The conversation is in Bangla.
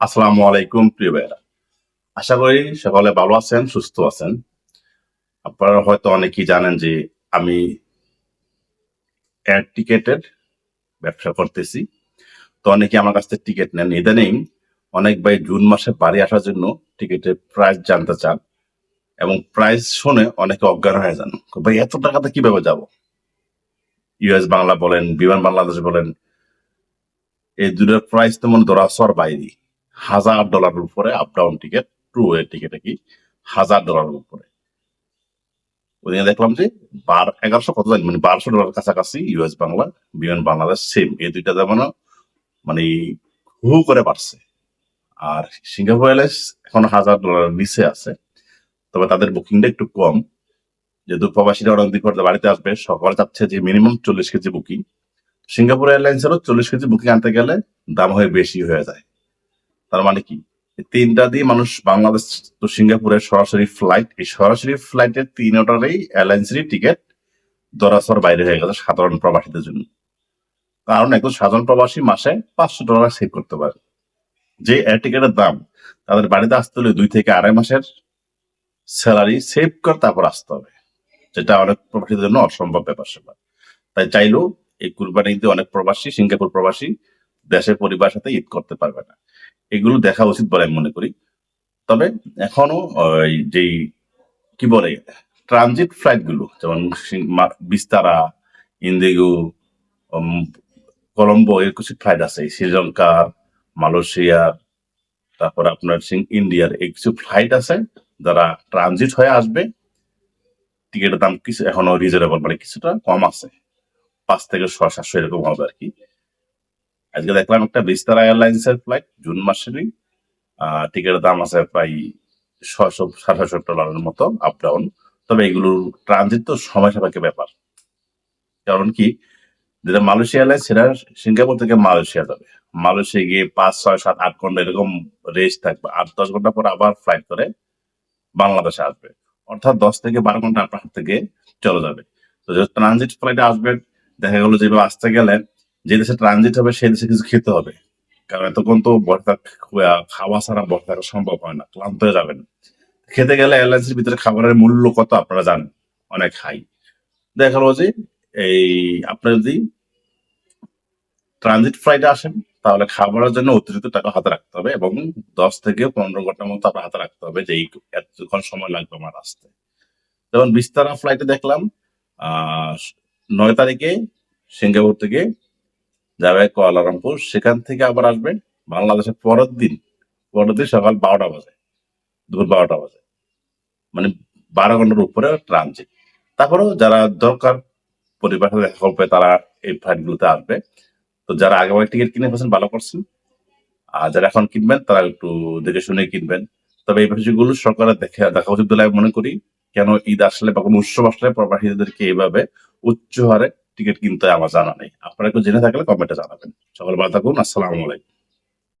আসসালামু আলাইকুম, প্রিয় ভাইয়েরা। আশা করি সকলে ভালো আছেন, সুস্থ আছেন। আপনারা হয়তো অনেকেই জানেন যে আমি এয়ার টিকেটের ব্যবসা করতেছি। তো অনেকে আমার কাছ থেকে টিকিট নেন। ইদানিং অনেক ভাই জুন মাসে বাড়ি আসার জন্য টিকিটের প্রাইস জানতে চান এবং প্রাইস শুনে অনেকে অজ্ঞান হয়ে যান। ভাই, এত টাকাতে কীভাবে যাব? ইউএস বাংলা বলেন বিমান বাংলাদেশ বলেন, এই দুটোর প্রাইস তো মনে ধরা সর বাইরে হাজার ডলারের উপরে আপ ডাউন টিকিট ট্রু এর টিকিট কি? হাজার ডলারের উপরে। ওদিকে দেখলাম যে বার এগারোশো কত জানি মানে বারোশো ডলার কাছাকাছি ইউএস বাংলা বিমান বাংলাদেশ সেম এই দুইটা যেমন মানে হু করে বাড়ছে। আর সিঙ্গাপুর এয়ারলাইন্স এখন হাজার ডলারের নিচে আছে। তবে তাদের বুকিংটা একটু কম। যেহেতু প্রবাসীরা অনেক দিন পরে বাড়িতে আসবে সকালে চাচ্ছে যে মিনিমাম চল্লিশ কেজি বুকিং সিঙ্গাপুর এয়ারলাইন্সেরও চল্লিশ কেজি বুকিং আনতে গেলে দাম হয়ে বেশি হয়ে যায়। তার মানে কি? তিনটা দিয়ে মানুষ বাংলাদেশ তো সিঙ্গাপুরের সরাসরি ফ্লাইট এই সরাসরি ফ্লাইটের তিনটারই এয়ারলাইন্সেরই টিকিট দরাসর বাইরে হয়ে গেছে সাধারণ প্রবাসীদের জন্য। কারণ একজন সাধারণ প্রবাসী মাসে পাঁচশো ডলার সেভ করতে পারে। যে এয়ার টিকিটের দাম তাদের বাড়িতে আসতে হলে দুই থেকে আড়াই মাসের স্যালারি সেভ করে তারপর আসতে হবে। যেটা অনেক প্রবাসীদের জন্য অসম্ভব ব্যাপার সেবা তাই চাইলেও এই কুরবানিতে অনেক প্রবাসী, সিঙ্গাপুর প্রবাসী দেশের পরিবার সাথে ঈদ করতে পারবে না। এগুলো দেখা উচিত বলে আমি মনে করি। তবে এখনও ওই যেই, কি বলে ট্রানজিট ফ্লাইটগুলো, যেমন বিস্তারা, ইন্দিগো কলম্বো, এর কিছু ফ্লাইট আছে। শ্রীলঙ্কা মালয়েশিয়ার তারপর আপনার সিং- ইন্ডিয়ার এই কিছু ফ্লাইট আছে, যারা ট্রানজিট হয়ে আসবে। টিকিটের দাম কিছু এখনও রিজনেবল মানে কিছুটা কম আছে। পাঁচ থেকে ছয়, সাতশো এরকম হবে আর কি। আজকে দেখলাম একটা বিস্তারা এয়ারলাইন্স এর ফ্লাইট জুন মাসেরই। টিকিটের দাম আছে প্রায় ছয়শো, সাতশো ডলারের মতো আপ ডাউন তবে এগুলোর ট্রানজিট তো সময় সাপেক্ষ ব্যাপার। কারণ কি? যেটা মালয়েশিয়া এয়ারলাইন্স সেটা সিঙ্গাপুর থেকে মালয়েশিয়া যাবে। মালয়েশিয়া গিয়ে পাঁচ, ছয়, সাত, আট ঘণ্টা এরকম রেস্ট থাকবে। আট, দশ ঘণ্টা পর আবার ফ্লাইট করে বাংলাদেশে আসবে। অর্থাৎ দশ থেকে বারো ঘণ্টা আপনার থেকে চলে যাবে। তো ট্রানজিট ফ্লাইটে আসবে, দেখা গেলো যেভাবে আসতে গেলে যে দেশে ট্রানজিট হবে সেই দেশে কিছু খেতে হবে। কারণ এতক্ষণ তো আহ, খাওয়া ছাড়া থাকা সম্ভব হয় না ক্লান্ত হয়ে যাবেন। খেতে গেলে এয়ারলাইন্সের ভিতরে খাবারের মূল্য কত আপনারা জানেন? অনেক হাই দেখা গেলো যে এই আপনার যদি ট্রানজিট ফ্লাইটে আসেন তাহলে খাবারের জন্য অতিরিক্ত টাকা হাতে রাখতে হবে এবং দশ থেকে পনেরো ঘণ্টার মতো আপনার হাতে রাখতে হবে যে এতক্ষণ সময় লাগবে আমার আসতে। যেমন বিস্তারা ফ্লাইটে দেখলাম আহ নয় তারিখে সিঙ্গাপুর থেকে যাবে কুয়ালালামপুর সেখান থেকে আবার আসবে বাংলাদেশের পরের দিন। পরের দিন সকাল বারোটা বাজে, দুপুর বারোটা বাজে। মানে বারো ঘণ্টার উপরে ট্রানজিট তারপরেও যারা দরকার পরিবারের সাথে দেখা করবে, তারা এই ফ্লাইট গুলোতে আসবে। তো যারা আগে টিকিট কিনে ফেলছেন, ভালো করছেন। আর যারা এখন কিনবেন, তারা একটু দেখে শুনে কিনবেন। তবে এই বিষয়গুলো সরকারের দেখে দেখা উচিত বলে আমি মনে করি। কেন ঈদ আসলে বা কোনো উৎসব আসলে প্রবাসীদেরকে এইভাবে উচ্চ হারে টিকিট কিনতে আমার জানা নেই। আপনারা একটু জেনে থাকলে কমেন্টে জানাবেন। সকল ভালো থাকুন, আসসালামু আলাইকুম।